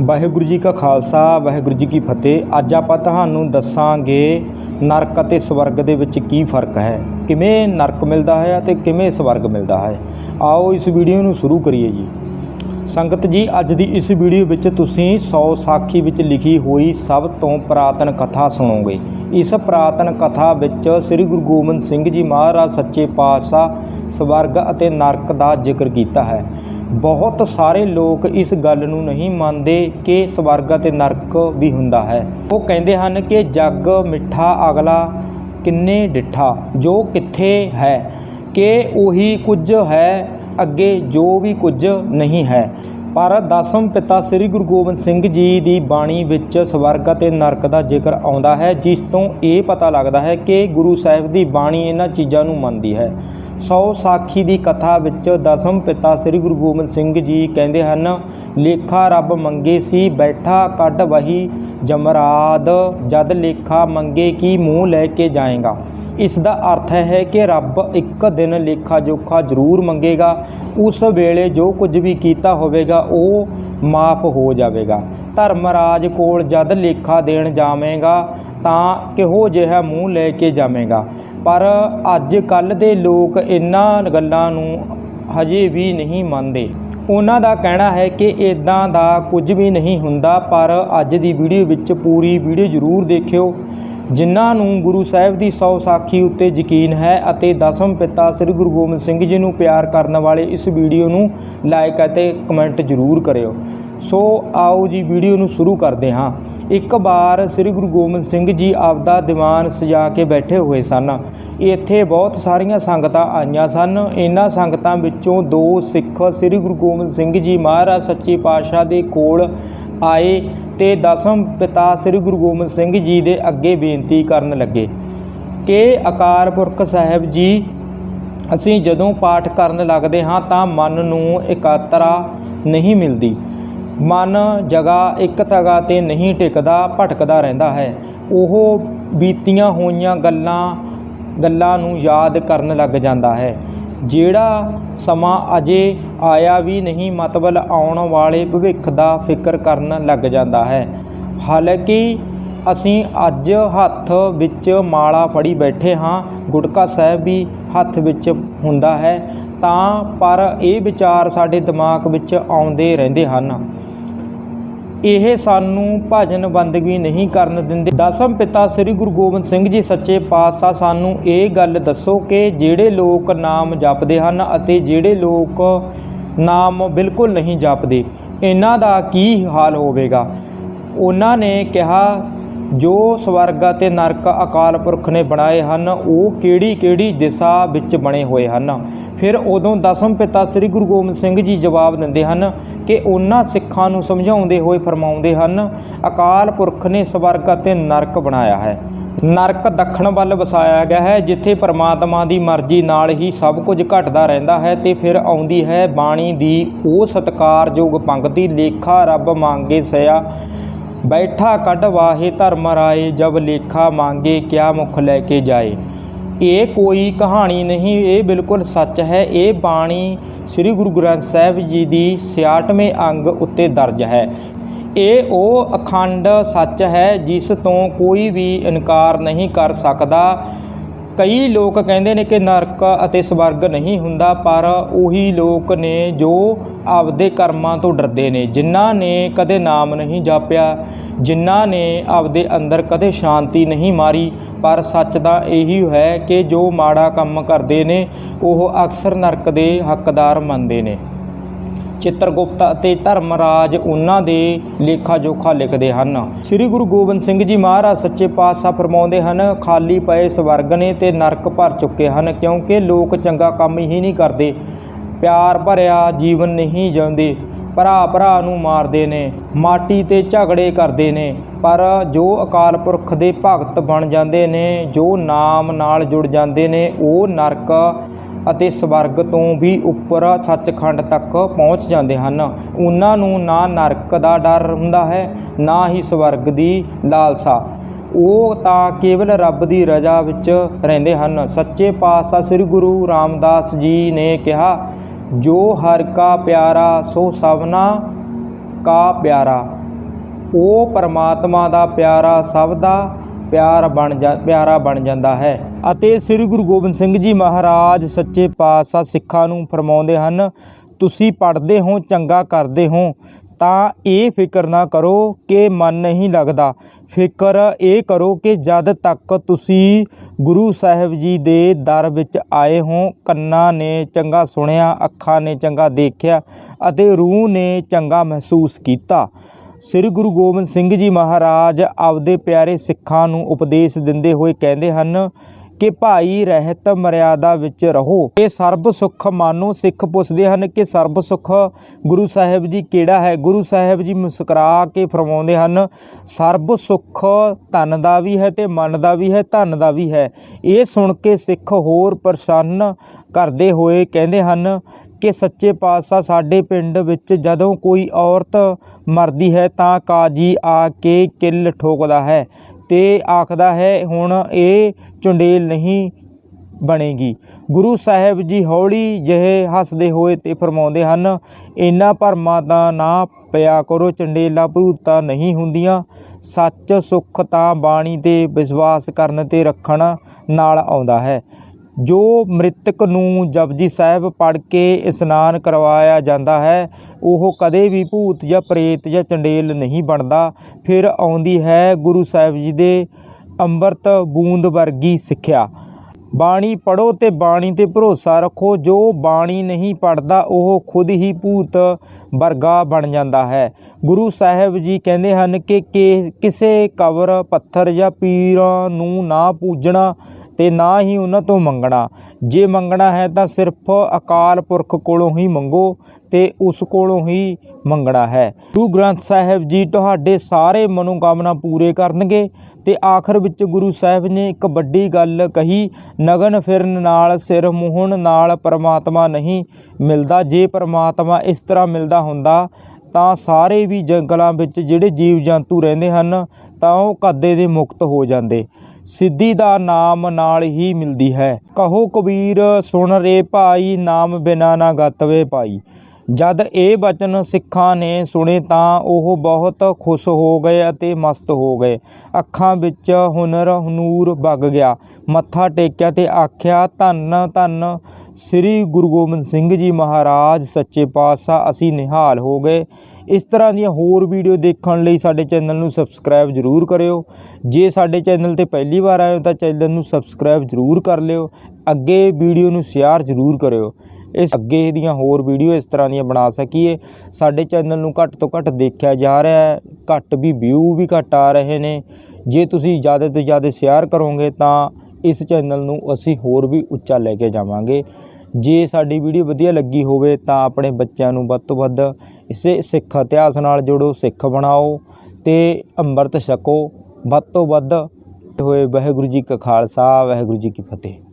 ਵਾਹਿਗੁਰੂ ਜੀ ਕਾ ਖਾਲਸਾ, ਵਾਹਿਗੁਰੂ ਜੀ ਕੀ ਫਤਿਹ। ਅੱਜ ਆਪਾਂ ਤੁਹਾਨੂੰ ਦੱਸਾਂਗੇ ਨਰਕ ਅਤੇ ਸਵਰਗ ਦੇ ਵਿੱਚ ਕੀ ਫ਼ਰਕ ਹੈ। ਕਿਵੇਂ ਨਰਕ ਮਿਲਦਾ ਹੈ ਅਤੇ ਕਿਵੇਂ ਸਵਰਗ ਮਿਲਦਾ ਹੈ। ਆਓ ਇਸ ਵੀਡੀਓ ਨੂੰ ਸ਼ੁਰੂ ਕਰੀਏ ਜੀ। ਸੰਗਤ ਜੀ, ਅੱਜ ਦੀ ਇਸ ਵੀਡੀਓ ਵਿੱਚ ਤੁਸੀਂ 100 ਸਾਖੀ ਵਿੱਚ ਲਿਖੀ ਹੋਈ ਸਭ ਤੋਂ ਪੁਰਾਤਨ ਕਥਾ ਸੁਣੋਗੇ। ਇਸ ਪੁਰਾਤਨ ਕਥਾ ਵਿੱਚ ਸ੍ਰੀ ਗੁਰੂ ਗੋਬਿੰਦ ਸਿੰਘ ਜੀ ਮਹਾਰਾਜ ਸੱਚੇ ਪਾਤਸ਼ਾਹ ਸਵਰਗ ਅਤੇ ਨਰਕ ਦਾ ਜ਼ਿਕਰ ਕੀਤਾ ਹੈ। ਬਹੁਤ ਸਾਰੇ ਲੋਕ ਇਸ ਗੱਲ ਨੂੰ ਨਹੀਂ ਮੰਨਦੇ ਕਿ ਸਵਰਗ ਅਤੇ ਨਰਕ ਵੀ ਹੁੰਦਾ ਹੈ। ਉਹ ਕਹਿੰਦੇ ਹਨ ਕਿ ਜੱਗ ਮਿੱਠਾ ਅਗਲਾ ਕਿੰਨੇ ਡਿੱਠਾ, ਜੋ ਕਿੱਥੇ ਹੈ, ਕਿ ਉਹੀ ਕੁਝ ਹੈ, ਅੱਗੇ ਜੋ ਵੀ ਕੁਝ ਨਹੀਂ ਹੈ। ਪਰ ਦਸਮ ਪਿਤਾ ਸ੍ਰੀ ਗੁਰੂ ਗੋਬਿੰਦ ਸਿੰਘ ਜੀ ਦੀ ਬਾਣੀ ਵਿੱਚ ਸਵਰਗ ਅਤੇ ਨਰਕ ਦਾ ਜ਼ਿਕਰ ਆਉਂਦਾ ਹੈ, ਜਿਸ ਤੋਂ ਇਹ ਪਤਾ ਲੱਗਦਾ ਹੈ ਕਿ ਗੁਰੂ ਸਾਹਿਬ ਦੀ ਬਾਣੀ ਇਹਨਾਂ ਚੀਜ਼ਾਂ ਨੂੰ ਮੰਨਦੀ ਹੈ। ਸੌ ਸਾਖੀ ਦੀ ਕਥਾ ਵਿੱਚ ਦਸਮ ਪਿਤਾ ਸ੍ਰੀ ਗੁਰੂ ਗੋਬਿੰਦ ਸਿੰਘ ਜੀ ਕਹਿੰਦੇ ਹਨ, ਲੇਖਾ ਰੱਬ ਮੰਗੇ ਸੀ, ਬੈਠਾ ਕੱਢ ਵਹੀ ਜਮਰਾਦ, ਜਦ ਲੇਖਾ ਮੰਗੇ ਕੀ ਮੂੰਹ ਲੈ ਕੇ ਜਾਏਗਾ? ਇਸ ਦਾ ਅਰਥ ਹੈ ਕਿ ਰੱਬ ਇੱਕ ਦਿਨ ਲੇਖਾ ਜੋਖਾ ਜ਼ਰੂਰ ਮੰਗੇਗਾ। ਉਸ ਵੇਲੇ ਜੋ ਕੁਝ ਵੀ ਕੀਤਾ ਹੋਵੇਗਾ, ਉਹ ਮਾਫ ਹੋ ਜਾਵੇਗਾ। ਧਰਮਰਾਜ ਕੋਲ ਜਦ ਲੇਖਾ ਦੇਣ ਜਾਵੇਗਾ, ਤਾਂ ਕਿਹੋ ਜਿਹਾ ਮੂੰਹ ਲੈ ਕੇ ਜਾਵੇਗਾ। ਪਰ ਅੱਜ ਕੱਲ ਦੇ ਲੋਕ ਇਹਨਾਂ ਗੱਲਾਂ ਨੂੰ ਹਜੇ ਵੀ ਨਹੀਂ ਮੰਨਦੇ। ਉਹਨਾਂ ਦਾ ਕਹਿਣਾ ਹੈ ਕਿ ਇਦਾਂ ਦਾ ਕੁਝ ਵੀ ਨਹੀਂ ਹੁੰਦਾ, ਪਰ ਅੱਜ ਦੀ ਵੀਡੀਓ ਵਿੱਚ ਪੂਰੀ ਵੀਡੀਓ ਜ਼ਰੂਰ ਦੇਖਿਓ। ਜਿਨ੍ਹਾਂ ਨੂੰ ਗੁਰੂ ਸਾਹਿਬ ਦੀ ਸੌ ਸਾਖੀ ਉੱਤੇ ਯਕੀਨ ਹੈ ਅਤੇ ਦਸਮ ਪਿਤਾ ਸ੍ਰੀ ਗੁਰੂ ਗੋਬਿੰਦ ਸਿੰਘ ਜੀ ਨੂੰ ਪਿਆਰ ਕਰਨ ਵਾਲੇ ਇਸ ਵੀਡੀਓ ਨੂੰ ਲਾਈਕ ਅਤੇ ਕਮੈਂਟ ਜ਼ਰੂਰ ਕਰਿਓ। ਸੋ ਆਓ ਜੀ ਵੀਡੀਓ ਨੂੰ ਸ਼ੁਰੂ ਕਰਦੇ ਹਾਂ। ਇੱਕ ਵਾਰ ਸ੍ਰੀ ਗੁਰੂ ਗੋਬਿੰਦ ਸਿੰਘ ਜੀ ਆਪਦਾ ਦੀਵਾਨ ਸਜਾ ਕੇ ਬੈਠੇ ਹੋਏ ਸਨ। ਇੱਥੇ ਬਹੁਤ ਸਾਰੀਆਂ ਸੰਗਤਾਂ ਆਈਆਂ ਸਨ। ਇਹਨਾਂ ਸੰਗਤਾਂ ਵਿੱਚੋਂ ਦੋ ਸਿੱਖ ਸ੍ਰੀ ਗੁਰੂ ਗੋਬਿੰਦ ਸਿੰਘ ਜੀ ਮਹਾਰਾਜ ਸੱਚੇ ਪਾਤਸ਼ਾਹ ਦੇ ਕੋਲ ਆਏ ਤੇ ਦਸਮ ਪਿਤਾ ਸ੍ਰੀ ਗੁਰੂ ਗੋਬਿੰਦ ਸਿੰਘ ਜੀ ਦੇ ਅੱਗੇ ਬੇਨਤੀ ਕਰਨ ਲੱਗੇ ਕਿ ਅਕਾਲ ਪੁਰਖ ਸਾਹਿਬ ਜੀ, ਅਸੀਂ ਜਦੋਂ ਪਾਠ ਕਰਨ ਲੱਗਦੇ ਹਾਂ ਤਾਂ ਮਨ ਨੂੰ ਇਕਾਤਰਾ ਨਹੀਂ ਮਿਲਦੀ। ਮਨ ਜਗ੍ਹਾ ਇੱਕ ਤਗਾ ਤੇ ਨਹੀਂ ਟਿਕਦਾ, ਭਟਕਦਾ ਰਹਿੰਦਾ ਹੈ। ਉਹ ਬੀਤੀਆਂ ਹੋਈਆਂ ਗੱਲਾਂ ਗੱਲਾਂ ਨੂੰ ਯਾਦ ਕਰਨ ਲੱਗ ਜਾਂਦਾ ਹੈ। ਜਿਹੜਾ ਸਮਾਂ ਅਜੇ ਆਇਆ ਵੀ ਨਹੀਂ ਮਤਲਬ ਆਉਣ ਵਾਲੇ ਭਵਿੱਖ ਦਾ ਫਿਕਰ ਕਰਨ ਲੱਗ ਜਾਂਦਾ ਹੈ। ਹਾਲਾਂਕਿ ਅਸੀਂ ਅੱਜ ਹੱਥ ਵਿੱਚ ਮਾਲਾ ਫੜੀ ਬੈਠੇ ਹਾਂ, ਗੁਟਕਾ ਸਾਹਿਬ ਵੀ ਹੱਥ ਵਿੱਚ ਹੁੰਦਾ ਹੈ, ਤਾਂ ਪਰ ਇਹ ਵਿਚਾਰ ਸਾਡੇ ਦਿਮਾਗ ਵਿੱਚ ਆਉਂਦੇ ਰਹਿੰਦੇ ਹਨ। ਇਹ ਸਾਨੂੰ ਭਜਨ ਬੰਦਗੀ ਨਹੀਂ ਕਰਨ ਦਿੰਦੇ। ਦਸਮ ਪਿਤਾ ਸ੍ਰੀ ਗੁਰੂ ਗੋਬਿੰਦ ਸਿੰਘ ਜੀ ਸੱਚੇ ਪਾਤਸ਼ਾਹ ਸਾਨੂੰ ਇਹ ਗੱਲ ਦੱਸੋ ਕਿ ਜਿਹੜੇ ਲੋਕ ਨਾਮ ਜਪਦੇ ਹਨ ਅਤੇ ਜਿਹੜੇ ਲੋਕ ਨਾਮ ਬਿਲਕੁਲ ਨਹੀਂ ਜਪਦੇ, ਇਹਨਾਂ ਦਾ ਕੀ ਹਾਲ ਹੋਵੇਗਾ? ਉਹਨਾਂ ਨੇ ਕਿਹਾ ਜੋ ਸਵਰਗ ਅਤੇ ਨਰਕ ਅਕਾਲ ਪੁਰਖ ਨੇ ਬਣਾਏ ਹਨ, ਉਹ ਕਿਹੜੀ ਕਿਹੜੀ ਦਿਸ਼ਾ ਵਿੱਚ ਬਣੇ ਹੋਏ ਹਨ? ਫਿਰ ਉਦੋਂ ਦਸਮ ਪਿਤਾ ਸ੍ਰੀ ਗੁਰੂ ਗੋਬਿੰਦ ਸਿੰਘ ਜੀ ਜਵਾਬ ਦਿੰਦੇ ਹਨ ਕਿ ਉਹਨਾਂ ਸਿੱਖਾਂ ਨੂੰ ਸਮਝਾਉਂਦੇ ਹੋਏ ਫਰਮਾਉਂਦੇ ਹਨ, ਅਕਾਲ ਪੁਰਖ ਨੇ ਸਵਰਗ ਅਤੇ ਨਰਕ ਬਣਾਇਆ ਹੈ। ਨਰਕ ਦੱਖਣ ਵੱਲ ਵਸਾਇਆ ਗਿਆ ਹੈ, ਜਿੱਥੇ ਪਰਮਾਤਮਾ ਦੀ ਮਰਜ਼ੀ ਨਾਲ ਹੀ ਸਭ ਕੁਝ ਘਟਦਾ ਰਹਿੰਦਾ ਹੈ ਤੇ ਫਿਰ ਆਉਂਦੀ ਹੈ ਬਾਣੀ ਦੀ ਉਹ ਸਤਕਾਰਯੋਗ ਪੰਕਤੀ, ਲੇਖਾ ਰੱਬ ਮੰਗੇ ਸਿਆ ਬੈਠਾ ਕੱਢ ਵਾਹੇ ਧਰਮ ਰਾਏ ਜਬ ਲੇਖਾ ਮੰਗੇ ਕਿਆ ਮੁਖ ਲੈ ਕੇ ਜਾਏ। ਇਹ ਕੋਈ ਕਹਾਣੀ ਨਹੀਂ, ਇਹ ਬਿਲਕੁਲ ਸੱਚ ਹੈ। ਇਹ ਬਾਣੀ ਸ੍ਰੀ ਗੁਰੂ ਗ੍ਰੰਥ ਸਾਹਿਬ ਜੀ ਦੀ 66ਵੇਂ ਅੰਗ ਉੱਤੇ ਦਰਜ ਹੈ। ਇਹ ਉਹ ਅਖੰਡ ਸੱਚ ਹੈ, ਜਿਸ ਤੋਂ ਕੋਈ ਵੀ ਇਨਕਾਰ ਨਹੀਂ ਕਰ ਸਕਦਾ। ਕਈ ਲੋਕ ਕਹਿੰਦੇ ਨੇ ਕਿ ਨਰਕ ਅਤੇ ਸਵਰਗ ਨਹੀਂ ਹੁੰਦਾ, ਪਰ ਉਹੀ ਲੋਕ ਨੇ ਜੋ ਆਪਦੇ ਕਰਮਾਂ ਤੋਂ ਡਰਦੇ ਨੇ। ਜਿਨ੍ਹਾਂ ਨੇ ਕਦੇ ਨਾਮ ਨਹੀਂ ਜਾਪਿਆ, ਜਿਨ੍ਹਾਂ ਨੇ ਆਪਦੇ ਅੰਦਰ ਕਦੇ ਸ਼ਾਂਤੀ ਨਹੀਂ ਮਾਰੀ, ਪਰ ਸੱਚ ਤਾਂ ਇਹੀ ਹੈ ਕਿ ਜੋ ਮਾੜਾ ਕੰਮ ਕਰਦੇ ਨੇ, ਉਹ ਅਕਸਰ ਨਰਕ ਦੇ ਹੱਕਦਾਰ ਮੰਨਦੇ ਨੇ। ਚਿੱਤਰਗੁਪਤ ਅਤੇ ਧਰਮਰਾਜ ਉਹਨਾਂ ਦੇ ਲੇਖਾ ਜੋਖਾ ਲਿਖਦੇ ਹਨ। ਸ੍ਰੀ ਗੁਰੂ ਗੋਬਿੰਦ ਸਿੰਘ ਜੀ ਮਹਾਰਾਜ ਸੱਚੇ ਪਾਤਸ਼ਾਹ ਫਰਮਾਉਂਦੇ ਹਨ, ਖਾਲੀ ਪਏ ਸਵਰਗ ਨੇ ਤੇ ਨਰਕ ਭਰ ਚੁੱਕੇ ਹਨ, ਕਿਉਂਕਿ ਲੋਕ ਚੰਗਾ ਕੰਮ ਹੀ ਨਹੀਂ ਕਰਦੇ। ਪਿਆਰ ਭਰਿਆ ਜੀਵਨ ਨਹੀਂ ਜਿਉਂਦੇ ਭਰਾ ਭਰਾ ਨੂੰ ਮਾਰਦੇ ਨੇ, ਮਾਟੀ ਤੇ ਝਗੜੇ ਕਰਦੇ ਨੇ। ਪਰ ਜੋ ਅਕਾਲ ਪੁਰਖ ਦੇ ਭਗਤ ਬਣ ਜਾਂਦੇ ਨੇ, ਜੋ ਨਾਮ ਨਾਲ ਜੁੜ ਜਾਂਦੇ ਨੇ, ਉਹ ਨਰਕ ਅਤੇ ਸਵਰਗ ਤੋਂ ਵੀ ਉੱਪਰ ਸੱਚਖੰਡ ਤੱਕ ਪਹੁੰਚ ਜਾਂਦੇ ਹਨ। ਉਹਨਾਂ ਨੂੰ ਨਾ ਨਰਕ ਦਾ ਡਰ ਹੁੰਦਾ ਹੈ, ਨਾ ਹੀ ਸਵਰਗ ਦੀ ਲਾਲਸਾ। ਉਹ ਤਾਂ ਕੇਵਲ ਰੱਬ ਦੀ ਰਜ਼ਾ ਵਿੱਚ ਰਹਿੰਦੇ ਹਨ। ਸੱਚੇ ਪਾਤਸ਼ਾਹ ਸ੍ਰੀ ਗੁਰੂ ਰਾਮਦਾਸ ਜੀ ਨੇ ਕਿਹਾ, ਜੋ ਹਰ ਕਾ ਪਿਆਰਾ, ਸੋ ਸਭਨਾ ਕਾ ਪਿਆਰਾ। ਉਹ ਪਰਮਾਤਮਾ ਦਾ ਪਿਆਰਾ ਸਭ ਦਾ ਪਿਆਰ ਬਣ ਜਾ, ਪਿਆਰਾ ਬਣ ਜਾਂਦਾ ਹੈ। ਅਤੇ ਸ੍ਰੀ ਗੁਰੂ ਗੋਬਿੰਦ ਸਿੰਘ ਜੀ ਮਹਾਰਾਜ ਸੱਚੇ ਪਾਤਸ਼ਾਹ ਸਿੱਖਾਂ ਨੂੰ ਫਰਮਾਉਂਦੇ ਹਨ, ਤੁਸੀਂ ਪੜ੍ਹਦੇ ਹੋ, ਚੰਗਾ ਕਰਦੇ ਹੋ, ਤਾਂ ਇਹ ਫਿਕਰ ਨਾ ਕਰੋ ਕਿ ਮਨ ਨਹੀਂ ਲੱਗਦਾ। ਫਿਕਰ ਇਹ ਕਰੋ ਕਿ ਜਦ ਤੱਕ ਤੁਸੀਂ ਗੁਰੂ ਸਾਹਿਬ ਜੀ ਦੇ ਦਰ ਵਿੱਚ ਆਏ ਹੋ, ਕੰਨਾਂ ਨੇ ਚੰਗਾ ਸੁਣਿਆ, ਅੱਖਾਂ ਨੇ ਚੰਗਾ ਦੇਖਿਆ ਅਤੇ ਰੂਹ ਨੇ ਚੰਗਾ ਮਹਿਸੂਸ ਕੀਤਾ। ਸ੍ਰੀ ਗੁਰੂ ਗੋਬਿੰਦ ਸਿੰਘ ਜੀ ਮਹਾਰਾਜ ਆਪਦੇ ਪਿਆਰੇ ਸਿੱਖਾਂ ਨੂੰ ਉਪਦੇਸ਼ ਦਿੰਦੇ ਹੋਏ ਕਹਿੰਦੇ ਹਨ ਕਿ ਭਾਈ ਰਹਿਤ ਮਰਿਆਦਾ ਵਿੱਚ ਰਹੋ। ਇਹ ਸਰਬ ਸੁੱਖ ਮਾਨੋ ਸਿੱਖ ਪੁੱਛਦੇ ਹਨ ਕਿ ਸਰਬ ਸੁੱਖ ਗੁਰੂ ਸਾਹਿਬ ਜੀ ਕਿਹੜਾ ਹੈ? ਗੁਰੂ ਸਾਹਿਬ ਜੀ ਮੁਸਕਰਾ ਕੇ ਫਰਮਾਉਂਦੇ ਹਨ, ਸਰਬ ਸੁੱਖ ਧਨ ਦਾ ਵੀ ਹੈ ਤੇ ਮਨ ਦਾ ਵੀ ਹੈ, ਧਨ ਦਾ ਵੀ ਹੈ। ਇਹ ਸੁਣ ਕੇ ਸਿੱਖ ਹੋਰ ਪ੍ਰਸੰਨ ਕਰਦੇ ਹੋਏ ਕਹਿੰਦੇ ਹਨ ਕਿ ਸੱਚੇ ਪਾਤਸ਼ਾਹ ਸਾਡੇ ਪਿੰਡ ਵਿੱਚ ਜਦੋਂ ਕੋਈ ਔਰਤ ਮਰਦੀ ਹੈ ਤਾਂ ਕਾਜੀ ਆ ਕੇ ਕਿੱਲ ਠੋਕਦਾ ਹੈ ਤੇ ਆਖਦਾ ਹੈ, ਹੁਣ ਇਹ ਚੁੰਡੇਲ ਨਹੀਂ ਬਣੇਗੀ। ਗੁਰੂ ਸਾਹਿਬ ਜੀ ਹੌਲੀ ਜਿਹੇ ਹੱਸਦੇ ਹੋਏ ਤੇ ਫਰਮਾਉਂਦੇ ਹਨ, ਇਨ੍ਹਾਂ ਭਰਮਾਂ ਦਾ ਨਾ ਪਿਆ ਕਰੋ, ਚੰਡੇਲਾਂ ਭੂਤਾਂ ਨਹੀਂ ਹੁੰਦੀਆਂ। ਸੱਚ ਸੁੱਖ ਤਾਂ ਬਾਣੀ ਤੇ ਵਿਸ਼ਵਾਸ ਕਰਨ ਤੇ ਰੱਖਣ ਨਾਲ ਆਉਂਦਾ ਹੈ। ਜੋ ਮ੍ਰਿਤਕ ਨੂੰ ਜਪਜੀ ਸਾਹਿਬ ਪੜ੍ਹ ਕੇ ਇਸ਼ਨਾਨ ਕਰਵਾਇਆ ਜਾਂਦਾ ਹੈ, ਉਹ ਕਦੇ ਵੀ ਭੂਤ ਜਾਂ ਪ੍ਰੇਤ ਜਾਂ ਚੰਡੇਲ ਨਹੀਂ ਬਣਦਾ। ਫਿਰ ਆਉਂਦੀ ਹੈ ਗੁਰੂ ਸਾਹਿਬ ਜੀ ਦੇ ਅੰਮ੍ਰਿਤ ਬੂੰਦ ਵਰਗੀ ਸਿੱਖਿਆ। ਬਾਣੀ ਪੜੋ ਤੇ ਬਾਣੀ ਤੇ ਭਰੋਸਾ ਰੱਖੋ, ਜੋ ਬਾਣੀ ਨਹੀਂ ਪੜਦਾ ਉਹ ਖੁਦ ਹੀ ਭੂਤ ਵਰਗਾ ਬਣ ਜਾਂਦਾ ਹੈ। ਗੁਰੂ ਸਾਹਿਬ ਜੀ ਕਹਿੰਦੇ ਹਨ ਕਿ ਕਿ ਕਿਸੇ ਕਬਰ, ਪੱਥਰ ਜਾਂ ਪੀਰਾਂ ਨੂੰ ਨਾ ਪੂਜਣਾ ਤੇ ਨਾ ਹੀ ਉਹਨਾਂ ਤੋਂ ਮੰਗਣਾ। ਜੇ ਮੰਗਣਾ ਹੈ ਤਾਂ ਸਿਰਫ ਅਕਾਲ ਪੁਰਖ ਕੋਲੋਂ ਹੀ ਮੰਗੋ ਤੇ ਉਸ ਕੋਲੋਂ ਹੀ ਮੰਗਣਾ ਹੈ। ਗੁਰੂ ਗ੍ਰੰਥ ਸਾਹਿਬ ਜੀ ਤੁਹਾਡੇ ਸਾਰੇ ਮਨੋਕਾਮਨਾ ਪੂਰੇ ਕਰਨਗੇ ਤੇ ਆਖਰ ਵਿੱਚ ਗੁਰੂ ਸਾਹਿਬ ਨੇ ਇੱਕ ਵੱਡੀ ਗੱਲ ਕਹੀ, ਨਗਨ ਫਿਰਨ ਨਾਲ ਸਿਰ ਮੋਹਣ ਨਾਲ ਪਰਮਾਤਮਾ ਨਹੀਂ ਮਿਲਦਾ। ਜੇ ਪਰਮਾਤਮਾ ਇਸ ਤਰ੍ਹਾਂ ਮਿਲਦਾ ਹੁੰਦਾ ਤਾਂ ਸਾਰੇ ਵੀ ਜੰਗਲਾਂ ਵਿੱਚ ਜਿਹੜੇ ਜੀਵ ਜੰਤੂ ਰਹਿੰਦੇ ਹਨ ਤਾਂ ਉਹ ਕਦੇ ਦੇ ਮੁਕਤ ਹੋ ਜਾਂਦੇ। ਸਿੱਧੀ ਦਾ ਨਾਮ ਨਾਲ ਹੀ ਮਿਲਦੀ ਹੈ। ਕਹੋ ਕਬੀਰ, ਸੁਣ ਰੇ ਭਾਈ, ਨਾਮ ਬਿਨਾ ਨਾ ਗਤਵੇ ਪਾਈ। ਜਦ ਇਹ ਬਚਨ ਸਿੱਖਾਂ ਨੇ ਸੁਣੇ ਤਾਂ ਉਹ ਬਹੁਤ ਖੁਸ਼ ਹੋ ਗਏ ਅਤੇ ਮਸਤ ਹੋ ਗਏ। ਅੱਖਾਂ ਵਿੱਚ ਹੁਨਰ ਨੂਰ ਵਗ ਗਿਆ। ਮੱਥਾ ਟੇਕਿਆ ਤੇ ਆਖਿਆ, ਧੰਨ ਧੰਨ, ਸ੍ਰੀ ਗੁਰੂ ਗੋਬਿੰਦ ਸਿੰਘ ਜੀ ਮਹਾਰਾਜ, ਸੱਚੇ ਪਾਤਸ਼ਾਹ, ਅਸੀਂ ਨਿਹਾਲ ਹੋ ਗਏ। ਇਸ ਤਰ੍ਹਾਂ ਦੀਆਂ ਹੋਰ ਵੀਡੀਓ ਦੇਖਣ ਲਈ ਸਾਡੇ ਚੈਨਲ ਨੂੰ ਸਬਸਕ੍ਰਾਈਬ ਜ਼ਰੂਰ ਕਰਿਓ। ਜੇ ਸਾਡੇ ਚੈਨਲ ਤੇ ਪਹਿਲੀ ਵਾਰ ਆਏ ਹੋ ਤਾਂ ਚੈਨਲ ਨੂੰ ਸਬਸਕ੍ਰਾਈਬ ਜ਼ਰੂਰ ਕਰ ਲਿਓ। ਅੱਗੇ ਵੀਡੀਓ ਨੂੰ ਸ਼ੇਅਰ ਜ਼ਰੂਰ ਕਰਿਓ। ਇਸ ਅੱਗੇ ਦੀਆਂ ਹੋਰ ਵੀਡੀਓ ਇਸ ਤਰ੍ਹਾਂ ਦੀਆਂ ਬਣਾ ਸਕੀਏ। ਸਾਡੇ ਚੈਨਲ ਨੂੰ ਘੱਟ ਤੋਂ ਘੱਟ ਦੇਖਿਆ ਜਾ ਰਿਹਾ ਹੈ। ਘੱਟ ਵੀ ਵਿਊ ਵੀ ਘੱਟ ਆ ਰਹੇ ਨੇ। ਜੇ ਤੁਸੀਂ ਜ਼ਿਆਦਾ ਤੋਂ ਜ਼ਿਆਦਾ ਸ਼ੇਅਰ ਕਰੋਗੇ ਤਾਂ ਇਸ ਚੈਨਲ ਨੂੰ ਅਸੀਂ ਹੋਰ ਵੀ ਉੱਚਾ ਲੈ ਕੇ ਜਾਵਾਂਗੇ। ਜੇ ਸਾਡੀ ਵੀਡੀਓ ਵਧੀਆ ਲੱਗੀ ਹੋਵੇ ਤਾਂ ਆਪਣੇ ਬੱਚਿਆਂ ਨੂੰ ਵੱਧ ਤੋਂ ਵੱਧ ਇਸੇ ਸਿੱਖ ਇਤਿਹਾਸ ਨਾਲ ਜੁੜੋ, ਸਿੱਖ ਬਣਾਓ ਤੇ ਅੰਮ੍ਰਿਤ ਛਕੋ। ਵੱਧ ਤੋਂ ਵੱਧ ਹੋਏ ਵਾਹਿਗੁਰੂ ਜੀ ਕਾ ਖਾਲਸਾ, ਵਾਹਿਗੁਰੂ ਜੀ ਕੀ ਫਤਿਹ।